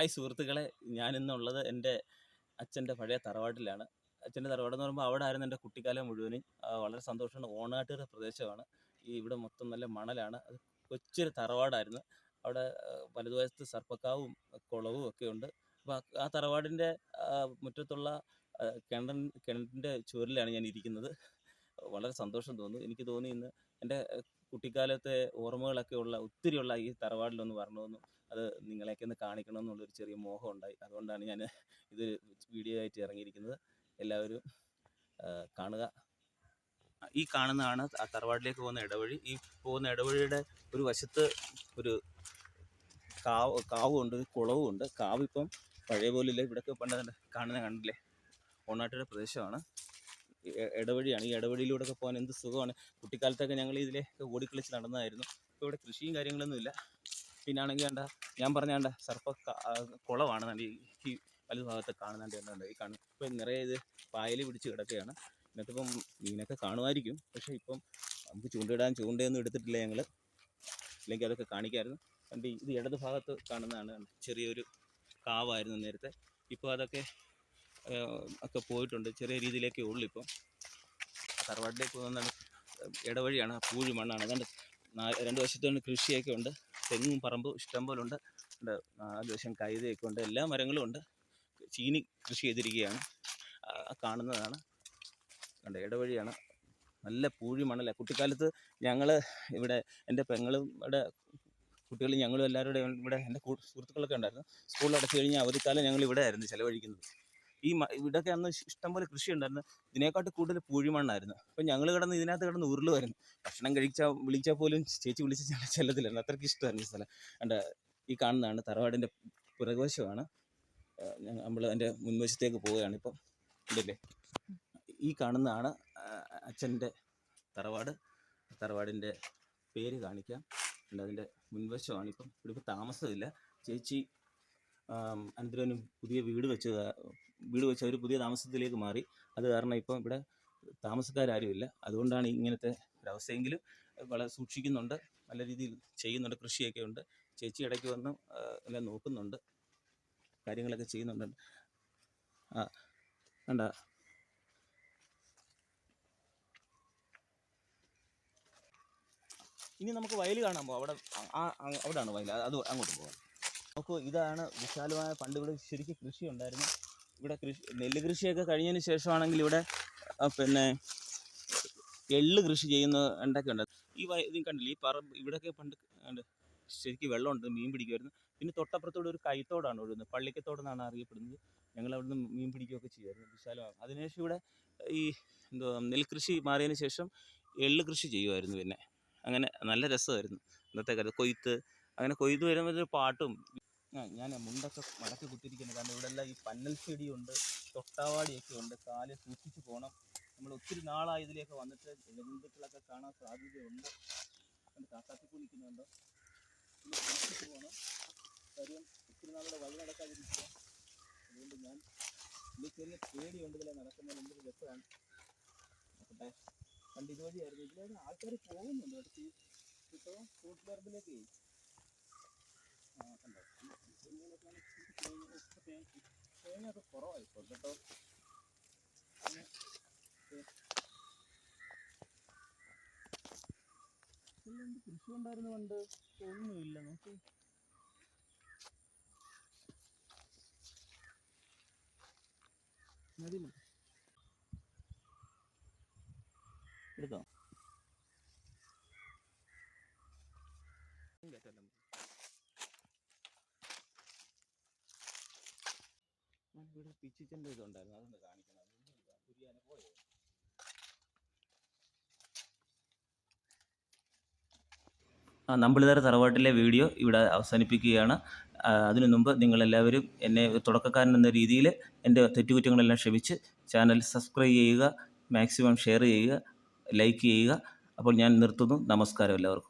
Hi സുഹൃത്തുക്കളെ ഞാനിന്നുള്ളത് എന്റെ അച്ഛന്റെ പഴയ തറവാട്ടിലാണ്. അച്ഛന്റെ തറവാട് എന്ന് പറയുമ്പോൾ അവിടെ ആയിരുന്നു എന്റെ കുട്ടിക്കാലം മുഴുവനും. വളരെ സന്തോഷമാണ് ഓണാട്ടുകര പ്രദേശമാണ്. ഈ ഇവിടെ മൊത്തം നല്ല മണലാണ്. അത് കൊച്ചൊരു തറവാടായിരുന്നു. അവിടെ വലതുവശത്ത് സർപ്പക്കാവും കുളവും ഒക്കെ ഉണ്ട്. അപ്പോൾ ആ തറവാടിന്റെ മുറ്റത്തുള്ള കിണർ കിണറ്റിന്റെ ചുവരിലാണ് ഞാൻ ഇരിക്കുന്നത്. വളരെ സന്തോഷം തോന്നുന്നു. എനിക്ക് തോന്നി ഇന്ന് എന്റെ കുട്ടിക്കാലത്തെ ഓർമ്മകളൊക്കെ ഉള്ള ഒത്തിരിയുള്ള ഈ തറവാടിലൊന്ന് വരണമെന്നും അത് നിങ്ങളെയൊക്കെ ഒന്ന് എന്നുള്ളൊരു ചെറിയ മോഹം ഉണ്ടായി അതുകൊണ്ടാണ് ഞാൻ ഇത് വീഡിയോ ആയിട്ട് ഇറങ്ങിയിരിക്കുന്നത്. എല്ലാവരും കാണുക. ഈ കാണുന്നതാണ് ആ തറവാട്ടിലേക്ക് പോകുന്ന ഇടവഴി. ഈ പോകുന്ന ഇടവഴിയുടെ ഒരു വശത്ത് ഒരു കാവ് കാവുണ്ട് ഒരു കുളവുമുണ്ട് കാവ് ഇപ്പം പഴയ പോലെ ഇല്ല ഇവിടെയൊക്കെ പണ്ട് കാണുന്ന കണ്ടില്ലേ? ഓണാട്ടിയുടെ പ്രദേശമാണ്. ഇടവഴിയാണ് ഈ ഇടവഴിയിലൂടെ ഒക്കെ പോകാൻ എന്ത് സുഖമാണ്. കുട്ടിക്കാലത്തൊക്കെ ഞങ്ങൾ ഇതിലേക്ക് ഓടിക്കളിച്ച് നടന്നതായിരുന്നു. ഇപ്പോൾ ഇവിടെ കൃഷിയും കാര്യങ്ങളൊന്നുമില്ല പിന്നെ ആണെങ്കിൽ വേണ്ട ഞാൻ പറഞ്ഞ വേണ്ട സർപ്പ കുളമാണ് നല്ല ഈ വലതു ഭാഗത്ത് കാണുന്നുണ്ട് എന്നുണ്ട് ഈ കാണും ഇപ്പം നിറയെ ഇത് പായൽ പിടിച്ച് കിടക്കുകയാണ്. ഇന്നത്തെ ഇപ്പം മീനൊക്കെ കാണുമായിരിക്കും. പക്ഷേ ഇപ്പം നമുക്ക് ചൂണ്ടയിടാൻ ചൂണ്ടയൊന്നും എടുത്തിട്ടില്ല ഞങ്ങൾ അല്ലെങ്കിൽ അതൊക്കെ കാണിക്കായിരുന്നു. കണ്ട് ഇത് ഇടത് ഭാഗത്ത് കാണുന്നതാണ് കണ്ടോ? ചെറിയൊരു കാവായിരുന്നു നേരത്തെ. ഇപ്പോൾ അതൊക്കെ ഒക്കെ പോയിട്ടുണ്ട്. ചെറിയ രീതിയിലേക്കേ ഉള്ളൂ ഇപ്പം. തറവാട്ടിലേക്ക് പോകുന്നതാണ് ഇടവഴിയാണ് പൂഴി മണ്ണാണ്. അതുകൊണ്ട് രണ്ട് വശത്തുകൊണ്ട് കൃഷിയൊക്കെ ഉണ്ട്. തെങ്ങും പറമ്പും ഇഷ്ടം പോലെ ഉണ്ട്. നാല് വശം കൈതയൊക്കെ ഉണ്ട്. എല്ലാ മരങ്ങളും ഉണ്ട്. ചീനി കൃഷി ചെയ്തിരിക്കുകയാണ്. കാണുന്നതാണ്. കണ്ട ഇടവഴിയാണ്. നല്ല പൂഴി മണ്ണല്ല? കുട്ടിക്കാലത്ത് ഞങ്ങൾ ഇവിടെ എന്റെ പെങ്ങളും ഇവിടെ കുട്ടികളും ഞങ്ങളും എല്ലാവരും ഇവിടെ എന്റെ സുഹൃത്തുക്കളൊക്കെ ഉണ്ടായിരുന്നു. സ്കൂളിൽ അടച്ചു കഴിഞ്ഞാൽ അവധിക്കാലം ഞങ്ങൾ ഇവിടെ ആയിരുന്നു ചിലവഴിക്കുന്നത്. ഈ ഇവിടെയൊക്കെ അന്ന് ഇഷ്ടംപോലെ കൃഷി ഉണ്ടായിരുന്നു ഇതിനേക്കാട്ട് കൂടുതൽ പൂഴിമണ്ണായിരുന്നു. അപ്പം ഞങ്ങൾ കിടന്ന് ഇതിനകത്ത് കിടന്ന് ഉരുളുമായിരുന്നു ഭക്ഷണം കഴിച്ചാൽ വിളിച്ചാൽ പോലും ചേച്ചി വിളിച്ച് ചെല്ല ചെല്ലത്തില്ലായിരുന്നു. അത്രയ്ക്ക് ഇഷ്ടമായിരുന്നു സ്ഥലം. കണ്ട ഈ കാണുന്നതാണ് തറവാടിന്റെ പുറകുവശമാണ്. നമ്മൾ എന്റെ മുൻവശത്തേക്ക് പോവുകയാണ് ഇപ്പം. ഇല്ലേ ഈ കാണുന്നതാണ് അച്ഛന്റെ തറവാട്. തറവാടിന്റെ പേര് കാണിക്കാം. ഉണ്ട് അതിന്റെ മുൻവശമാണ് ഇപ്പം. ഇവിടെ ഇപ്പോൾ താമസമില്ല. ചേച്ചി അനന്തരവന് പുതിയ വീട് വെച്ച് വീട് വെച്ച് അവർ പുതിയ താമസത്തിലേക്ക് മാറി. അത് കാരണം ഇപ്പം ഇവിടെ താമസക്കാരും അതുകൊണ്ടാണ് ഇങ്ങനത്തെ ഒരവസ്ഥയെങ്കിലും വളരെ സൂക്ഷിക്കുന്നുണ്ട്. നല്ല രീതിയിൽ ചെയ്യുന്നുണ്ട്. കൃഷിയൊക്കെ ഉണ്ട്. ചേച്ചി ഇടയ്ക്ക് വന്ന് എല്ലാം നോക്കുന്നുണ്ട്. കാര്യങ്ങളൊക്കെ ചെയ്യുന്നുണ്ട്. ആ വേണ്ട ഇനി നമുക്ക് വയൽ കാണാൻ പോകാം അവിടെ ആ- അവിടെയാണ് വയൽ. അത് അങ്ങോട്ട് പോകാം നോക്കൂ ഇതാണ് വിശാലമായ പണ്ട് ഇവിടെ ശരിക്കും കൃഷി ഉണ്ടായിരുന്നു ഇവിടെ കൃഷി നെല്ല് കൃഷിയൊക്കെ കഴിഞ്ഞതിന് ശേഷമാണെങ്കിൽ ഇവിടെ പിന്നെ എള്ള് കൃഷി ചെയ്യുന്ന എന്തൊക്കെ ഉണ്ട്? ഈ ഇത് കണ്ടില്ലേ ഈ പറമ്പ് ഇവിടെയൊക്കെ പണ്ട് ഉണ്ട് ശരിക്കും വെള്ളമുണ്ട് മീൻ പിടിക്കുമായിരുന്നു. പിന്നെ തൊട്ടപ്പുറത്തൂടെ ഒരു കൈത്തോടാണ് ഒഴുകുന്നത് പള്ളിക്കത്തോടെന്നാണ് അറിയപ്പെടുന്നത്. ഞങ്ങൾ അവിടുന്ന് മീൻ പിടിക്കുകയൊക്കെ ചെയ്യുമായിരുന്നു വിശാലമാണ്. അതിനുശേഷം ഇവിടെ ഈ എന്തോ നെൽകൃഷി മാറിയതിന് ശേഷം എള്ള് കൃഷി ചെയ്യുമായിരുന്നു പിന്നെ. അങ്ങനെ നല്ല രസമായിരുന്നു ഇന്നത്തെ കാലത്ത് കൊയ്ത്ത് അങ്ങനെ കൊയ്ത്ത് വരുമ്പോൾ പാട്ടും ഞാൻ മുണ്ടൊക്കെ മടക്കി കുത്തിരിക്കുന്നത് കാരണം ഇവിടെ എല്ലാം ഈ പന്നൽ ചെടിയുണ്ട് തൊട്ടാവാടിയൊക്കെ ഉണ്ട്. കാൽ സൂക്ഷിച്ച് പോകണം നമ്മൾ ഒത്തിരി നാളായി ഇതിലേക്ക് വന്നിട്ട് ജന്തുക്കളൊക്കെ കാണാൻ സാധ്യതയുണ്ട്. കാക്കാത്തിപ്പൂ നിൽക്കുന്നുണ്ടോ? സൂക്ഷിച്ച് പോകണം കാര്യം ഒത്തിരി നാളുടെ വഴി നടക്കാതിരിക്കുക. അതുകൊണ്ട് ഞാൻ ഇതിൽ ചെറിയ പേടിയുണ്ട് ഇതിലെ നടക്കുന്നത്. എന്തൊരു രസമാണ്. നോക്കട്ടെ പണ്ട് ഇതുവഴിയായിരുന്നു ഇതിലൂടെ ആൾക്കാർ പോകുന്നുണ്ട്. അടുത്ത് ഫ്രൂട്ട് പറമ്പിലേക്ക് ആ കണ്ടോ ഈ തെങ്ങുകളൊക്കെയാണ് ഈ തേങ്ങ ഒക്കെ തേങ്ങ കൃഷി ഉണ്ടായിരുന്നു പണ്ട് ഒന്നുമില്ല മതിയില്ല എടുത്തോ? കേട്ടല്ലോ ഇവിടെ പിച്ചിച്ചന്റെ ഇതുണ്ടായിരുന്നു. അതൊന്നും പോയത് കുരിയാന പോയോ? ആ നമ്പിളിതറ തറവാട്ടിലെ വീഡിയോ ഇവിടെ അവസാനിപ്പിക്കുകയാണ്. അതിനു മുമ്പ് നിങ്ങളെല്ലാവരും എന്നെ തുടക്കക്കാരൻ എന്ന രീതിയിൽ എന്റെ തെറ്റുകുറ്റങ്ങളെല്ലാം ക്ഷമിച്ച് ചാനൽ സബ്സ്ക്രൈബ് ചെയ്യുക മാക്സിമം ഷെയർ ചെയ്യുക ലൈക്ക് ചെയ്യുക. അപ്പോൾ ഞാൻ നിർത്തുന്നു. നമസ്കാരം എല്ലാവർക്കും.